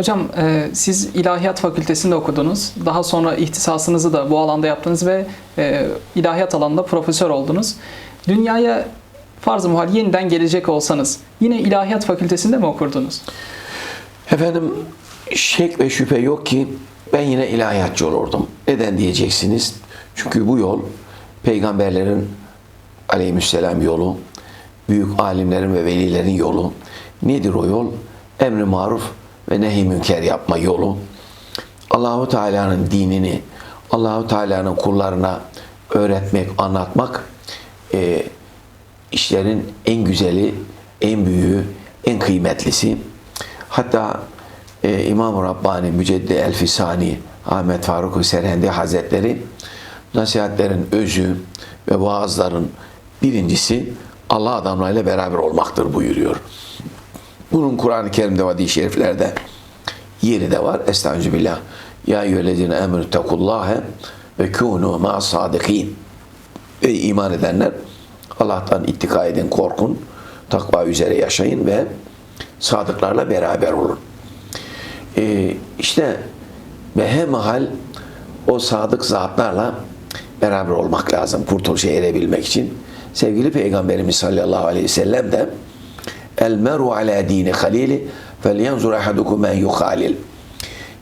Hocam e, siz İlahiyat Fakültesinde okudunuz. Daha sonra ihtisasınızı da bu alanda yaptınız ve e, ilahiyat alanında profesör oldunuz. Dünyaya farz-ı muhal yeniden gelecek olsanız yine İlahiyat Fakültesinde mi okurdunuz? Efendim şek ve şüphe yok ki ben yine ilahiyatçı olurdum. Neden diyeceksiniz? Çünkü bu yol peygamberlerin aleyhisselam yolu, büyük alimlerin ve velilerin yolu. Nedir o yol? Emri maruf ve nehi münker yapma yolu. Allahu Teala'nın dinini Allahu Teala'nın kullarına öğretmek, anlatmak e, işlerin en güzeli, en büyüğü, en kıymetlisi. Hatta e, İmam-ı Rabbani Müceddi El-Fisani Ahmet Faruk Serhendi Hazretleri nasihatlerin özü ve vaazların birincisi Allah adamlarıyla beraber olmaktır buyuruyor. Bunun Kur'an-ı Kerim'de ve hadis-i şeriflerde yeri de var. Estağfirullah. Ya eyyühellezine emenu tekullâhe ve kûnû mâ sâdıkîn. Ey iman edenler Allah'tan ittika edin, korkun, takva üzere yaşayın ve sadıklarla beraber olun. Ee, işte ve hemhal o sadık zatlarla beraber olmak lazım kurtuluşa erebilmek için. Sevgili Peygamberimiz sallallahu aleyhi ve sellem de El meru ala dini halili fel yanzur ahadukum men yuhalil.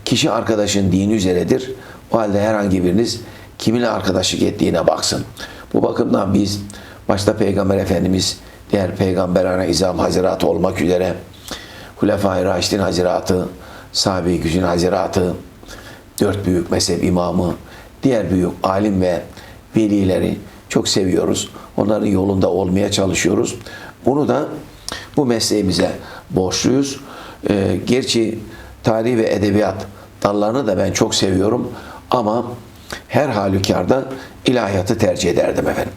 Kişi arkadaşın dini üzeredir. O halde herhangi biriniz kiminle arkadaşlık ettiğine baksın. Bu bakımdan biz başta Peygamber Efendimiz diğer Peygamber İzam Haziratı olmak üzere Hulefai Raşidin Haziratı, Sahabe-i Gücün Haziratı, dört büyük mezhep imamı, diğer büyük alim ve velileri çok seviyoruz. Onların yolunda olmaya çalışıyoruz. Bunu da bu mesleğimize borçluyuz. Ee, gerçi tarih ve edebiyat dallarını da ben çok seviyorum ama her halükarda ilahiyatı tercih ederdim efendim.